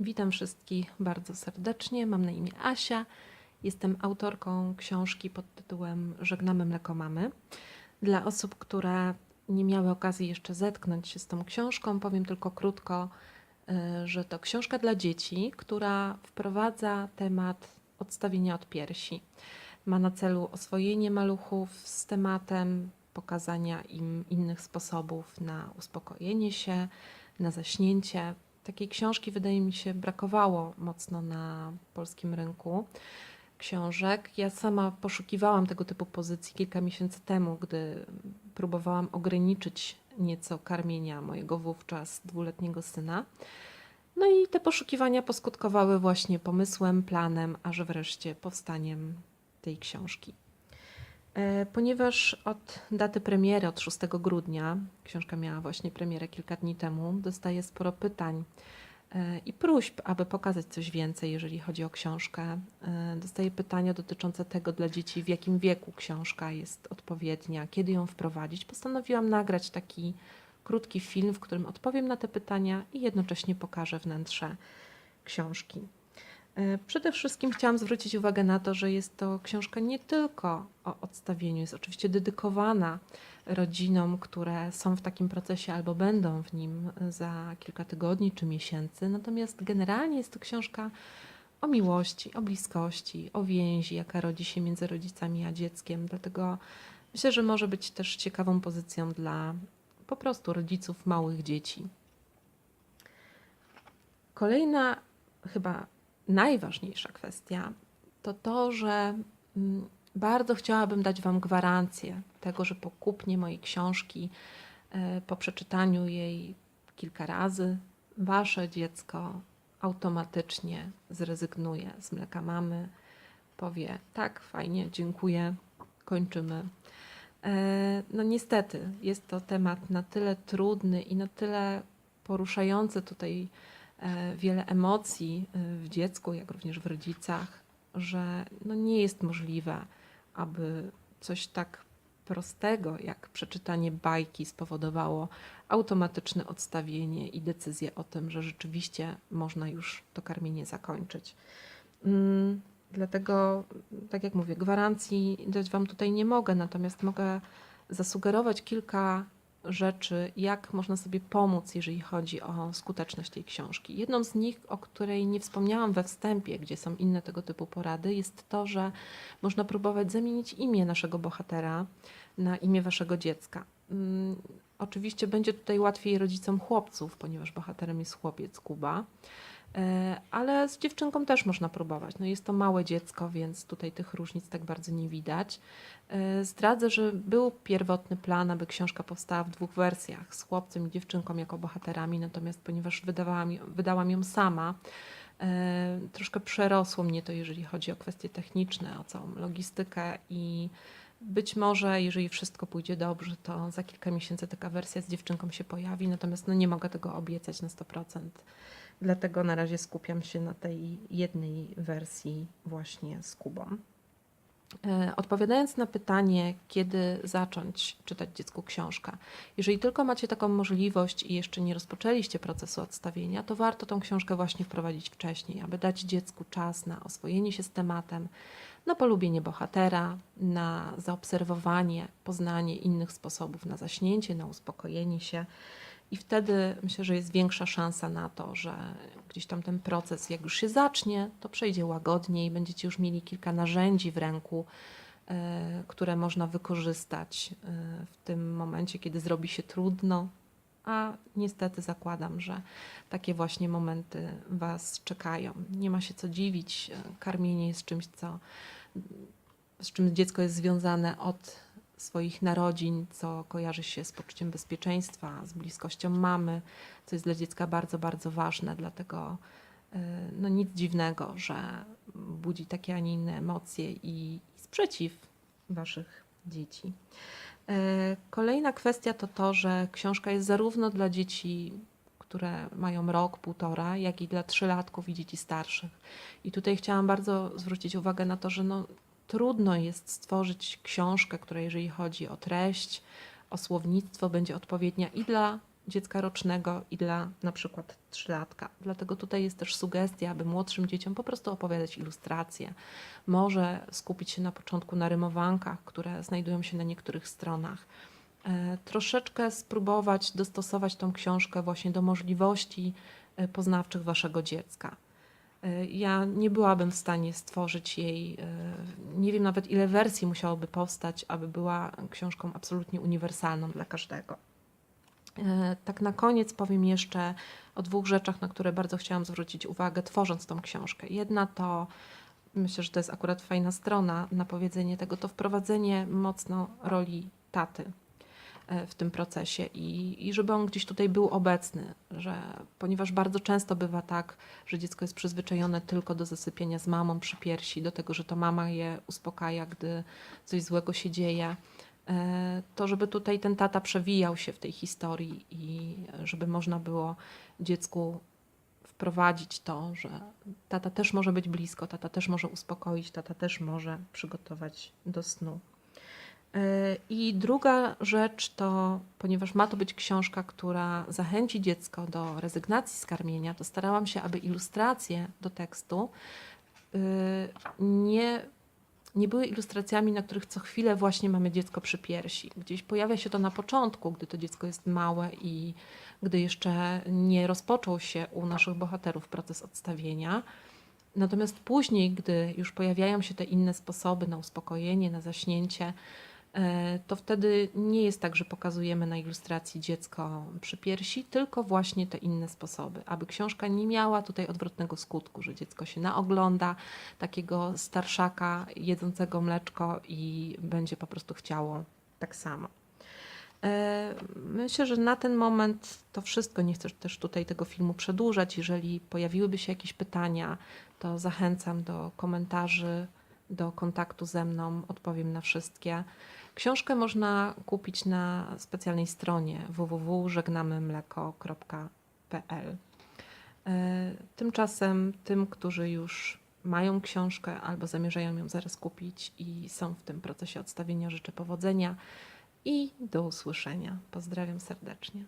Witam wszystkich bardzo serdecznie. Mam na imię Asia. Jestem autorką książki pod tytułem Żegnamy mleko mamy. Dla osób, które nie miały okazji jeszcze zetknąć się z tą książką, powiem tylko krótko, y, że to książka dla dzieci, która wprowadza temat odstawienia od piersi. Ma na celu oswojenie maluchów z tematem, pokazania im innych sposobów na uspokojenie się, na zaśnięcie. Takiej książki wydaje mi się brakowało mocno na polskim rynku książek. Ja sama poszukiwałam tego typu pozycji kilka miesięcy temu, gdy próbowałam ograniczyć nieco karmienia mojego wówczas dwuletniego syna. No i te poszukiwania poskutkowały właśnie pomysłem, planem, aż wreszcie powstaniem tej książki. E, Ponieważ od daty premiery, od 6 grudnia, książka miała właśnie premierę kilka dni temu, dostaję sporo pytań e, i próśb, aby pokazać coś więcej, jeżeli chodzi o książkę. E, Dostaję pytania dotyczące tego dla dzieci, w jakim wieku książka jest odpowiednia, kiedy ją wprowadzić. Postanowiłam nagrać taki krótki film, w którym odpowiem na te pytania i jednocześnie pokażę wnętrze książki. E, Przede wszystkim chciałam zwrócić uwagę na to, że jest to książka nie tylko o odstawieniu, jest oczywiście dedykowana rodzinom, które są w takim procesie albo będą w nim za kilka tygodni czy miesięcy. Natomiast generalnie jest to książka o miłości, o bliskości, o więzi, jaka rodzi się między rodzicami a dzieckiem. Dlatego myślę, że może być też ciekawą pozycją dla po prostu rodziców małych dzieci. Kolejna, chyba najważniejsza kwestia to to, że mm, bardzo chciałabym dać Wam gwarancję tego, że po kupnie mojej książki, e, po przeczytaniu jej kilka razy, Wasze dziecko automatycznie zrezygnuje z mleka mamy, powie tak, fajnie, dziękuję, kończymy. E, No niestety, jest to temat na tyle trudny i na tyle poruszający tutaj wiele emocji e, w dziecku, jak również w rodzicach, że no nie jest możliwe, aby coś tak prostego jak przeczytanie bajki spowodowało automatyczne odstawienie i decyzję o tym, że rzeczywiście można już to karmienie zakończyć. Mm, Dlatego, tak jak mówię, gwarancji dać Wam tutaj nie mogę, natomiast mogę zasugerować kilka rzeczy, jak można sobie pomóc, jeżeli chodzi o skuteczność tej książki. Jedną z nich, o której nie wspomniałam we wstępie, gdzie są inne tego typu porady, jest to, że można próbować zamienić imię naszego bohatera na imię Waszego dziecka. Mm, Oczywiście będzie tutaj łatwiej rodzicom chłopców, ponieważ bohaterem jest chłopiec Kuba. Ale z dziewczynką też można próbować. No jest to małe dziecko, więc tutaj tych różnic tak bardzo nie widać. E, Zdradzę, że był pierwotny plan, aby książka powstała w dwóch wersjach, z chłopcem i dziewczynką jako bohaterami, natomiast ponieważ wydawałam, wydałam ją sama, e, troszkę przerosło mnie to, jeżeli chodzi o kwestie techniczne, o całą logistykę i być może, jeżeli wszystko pójdzie dobrze, to za kilka miesięcy taka wersja z dziewczynką się pojawi, natomiast no nie mogę tego obiecać na 100%. Dlatego na razie skupiam się na tej jednej wersji właśnie z Kubą. E, Odpowiadając na pytanie, kiedy zacząć czytać dziecku książkę, jeżeli tylko macie taką możliwość i jeszcze nie rozpoczęliście procesu odstawienia, to warto tą książkę właśnie wprowadzić wcześniej, aby dać dziecku czas na oswojenie się z tematem, na polubienie bohatera, na zaobserwowanie, poznanie innych sposobów na zaśnięcie, na uspokojenie się. I wtedy myślę, że jest większa szansa na to, że gdzieś tam ten proces, jak już się zacznie, to przejdzie łagodniej, będziecie już mieli kilka narzędzi w ręku, e, które można wykorzystać e, w tym momencie, kiedy zrobi się trudno. A niestety zakładam, że takie właśnie momenty Was czekają. Nie ma się co dziwić. e, Karmienie jest czymś, co, z czym dziecko jest związane od swoich narodzin, co kojarzy się z poczuciem bezpieczeństwa, z bliskością mamy, co jest dla dziecka bardzo, bardzo ważne. Dlatego y, no nic dziwnego, że budzi takie, a nie inne emocje i, i sprzeciw waszych dzieci. E, Kolejna kwestia to to, że książka jest zarówno dla dzieci, które mają rok, półtora, jak i dla trzylatków i dzieci starszych. I tutaj chciałam bardzo zwrócić uwagę na to, że no, trudno jest stworzyć książkę, która jeżeli chodzi o treść, o słownictwo, będzie odpowiednia i dla dziecka rocznego i dla na przykład trzylatka. Dlatego tutaj jest też sugestia, aby młodszym dzieciom po prostu opowiadać ilustracje. Może skupić się na początku na rymowankach, które znajdują się na niektórych stronach. E, Troszeczkę spróbować dostosować tą książkę właśnie do możliwości e, poznawczych waszego dziecka. E, Ja nie byłabym w stanie stworzyć jej, e, nie wiem nawet ile wersji musiałoby powstać, aby była książką absolutnie uniwersalną dla każdego. E, Tak na koniec powiem jeszcze o dwóch rzeczach, na które bardzo chciałam zwrócić uwagę, tworząc tą książkę. Jedna to, myślę, że to jest akurat fajna strona na powiedzenie tego, to wprowadzenie mocno roli taty w tym procesie i, i żeby on gdzieś tutaj był obecny, że ponieważ bardzo często bywa tak, że dziecko jest przyzwyczajone tylko do zasypiania z mamą przy piersi, do tego, że to mama je uspokaja, gdy coś złego się dzieje, e, to żeby tutaj ten tata przewijał się w tej historii i żeby można było dziecku wprowadzić to, że tata też może być blisko, tata też może uspokoić, tata też może przygotować do snu. Yy, I druga rzecz to, ponieważ ma to być książka, która zachęci dziecko do rezygnacji z karmienia, to starałam się, aby ilustracje do tekstu yy, nie, nie były ilustracjami, na których co chwilę właśnie mamy dziecko przy piersi. Gdzieś pojawia się to na początku, gdy to dziecko jest małe i gdy jeszcze nie rozpoczął się u naszych bohaterów proces odstawienia. Natomiast później, gdy już pojawiają się te inne sposoby na uspokojenie, na zaśnięcie, e, to wtedy nie jest tak, że pokazujemy na ilustracji dziecko przy piersi, tylko właśnie te inne sposoby, aby książka nie miała tutaj odwrotnego skutku, że dziecko się naogląda takiego starszaka jedzącego mleczko i będzie po prostu chciało tak samo. E, Myślę, że na ten moment to wszystko. Nie chcę też tutaj tego filmu przedłużać. Jeżeli pojawiłyby się jakieś pytania, to zachęcam do komentarzy, do kontaktu ze mną. Odpowiem na wszystkie. Książkę można kupić na specjalnej stronie www.żegnamymleko.pl. E, Tymczasem tym, którzy już mają książkę albo zamierzają ją zaraz kupić i są w tym procesie odstawienia, życzę powodzenia i do usłyszenia. Pozdrawiam serdecznie.